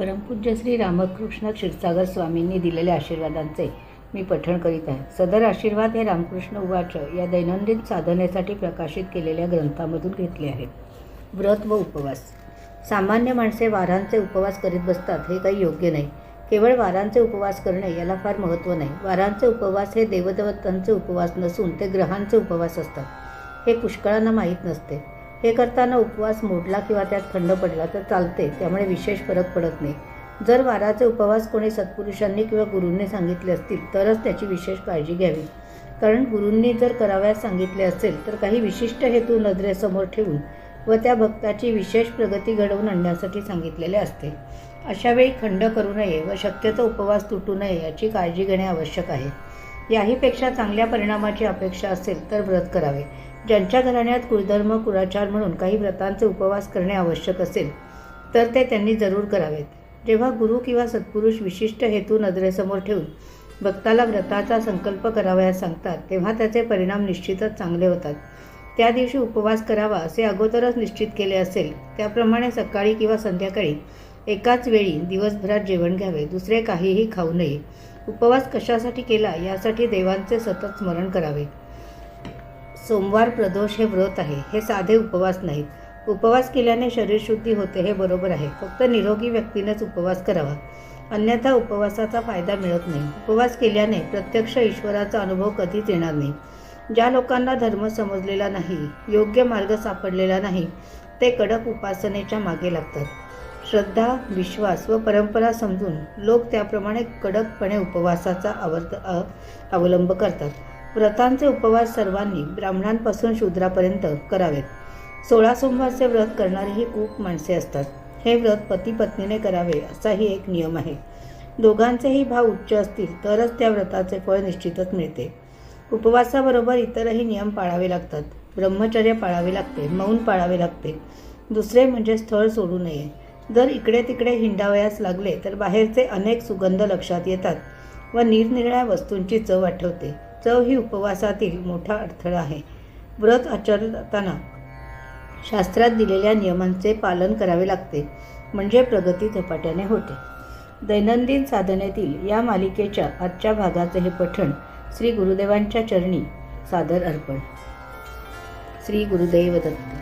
परमपूज्य श्री रामकृष्ण क्षीरसागर स्वामींनी दिलेल्या आशीर्वादांचे मी पठण करीत आहे. सदर आशीर्वाद हे रामकृष्ण उवाच या दैनंदिन साधनेसाठी प्रकाशित केलेल्या ग्रंथामधून घेतले आहेत व्रत व उपवास. सामान्य माणसे वारांचे उपवास करीत बसतात हे काही योग्य नाही. केवळ वारांचे उपवास करणे याला फार महत्त्व नाही. वारांचे उपवास हे देवदेवतांचे उपवास नसून ते ग्रहांचे उपवास असतात. हे पुष्कळांना माहीत नसते. हे करताना उपवास मोडला किंवा त्यात खंड पडला तर चालते त्यामुळे विशेष फरक पडत नाही. जर वाराचे उपवास कोणी सत्पुरुषांनी किंवा गुरूंनी सांगितले असतील तरच त्याची विशेष काळजी घ्यावी. कारण गुरूंनी जर कराव्यास सांगितले असेल तर काही विशिष्ट हेतू नजरेसमोर ठेवून व त्या भक्ताची विशेष प्रगती घडवून आणण्यासाठी सांगितलेले असते. अशावेळी खंड करू नये व शक्यतो उपवास तुटू नये याची काळजी घेणे आवश्यक आहे. याहीपेक्षा चांगल्या परिणामाची अपेक्षा असेल तर व्रत करावे. ज्यांच्या घराण्यात कुलधर्म कुराचार म्हणून काही व्रतांचे उपवास करणे आवश्यक असेल तर ते त्यांनी जरूर करावेत. जेव्हा गुरु किंवा सत्पुरुष विशिष्ट हेतू नजरेसमोर ठेवून भक्ताला व्रताचा संकल्प करावयास सांगतात तेव्हा त्याचे परिणाम निश्चितच चांगले होतात. त्या दिवशी उपवास करावा असे अगोदरच निश्चित केले असेल त्याप्रमाणे सकाळी किंवा संध्याकाळी एकाच वेळी दिवसभरात जेवण घ्यावे दुसरे काहीही खाऊ नये. उपवास कशासाठी केला यासाठी देवांचे सतत स्मरण करावे. सोमवार प्रदोष हे व्रत आहे. हे साधे उपवास नाहीत. उपवास केल्याने शरीरशुद्धी होते हे बरोबर आहे. फक्त निरोगी व्यक्तीनेच उपवास करावा. अन्यथा उपवासाचा फायदा मिळत नाही. उपवास केल्याने प्रत्यक्ष ईश्वराचा अनुभव कधीच येणार नाही. ज्या लोकांना धर्म समजलेला नाही योग्य मार्ग सापडलेला नाही ते कडक उपासनेच्या मागे लागतात. श्रद्धा विश्वास व परंपरा समजून लोक त्याप्रमाणे कडकपणे उपवासाचा आवर्त अ- अवलंब करतात. व्रतांचे उपवास सर्वांनी ब्राह्मणांपासून शूद्रापर्यंत करावेत. सोळा सोमवारचे व्रत करणारीही खूप माणसे असतात. हे व्रत पती पत्नीने करावे असाही एक नियम आहे. दोघांचेही भाव उच्च असतील तरच त्या व्रताचे फळ निश्चितच मिळते. उपवासाबरोबर इतरही नियम पाळावे लागतात. ब्रह्मचर्य पाळावे लागते मौन पाळावे लागते. दुसरे म्हणजे स्थळ सोडू नये. जर इकडे तिकडे हिंडावयास लागले तर बाहेरचे अनेक सुगंध लक्षात येतात व निरनिराळ्या वस्तूंची चव आठवते. चव ही उपवासातील मोठा अडथळा आहे. व्रत आचरताना शास्त्रात दिलेल्या नियमांचे पालन करावे लागते म्हणजे प्रगती झपाट्याने होते. दैनंदिन साधनेतील या मालिकेच्या आजच्या भागाचे हे पठण श्री गुरुदेवांच्या चरणी सादर अर्पण. श्री गुरुदैव दत्त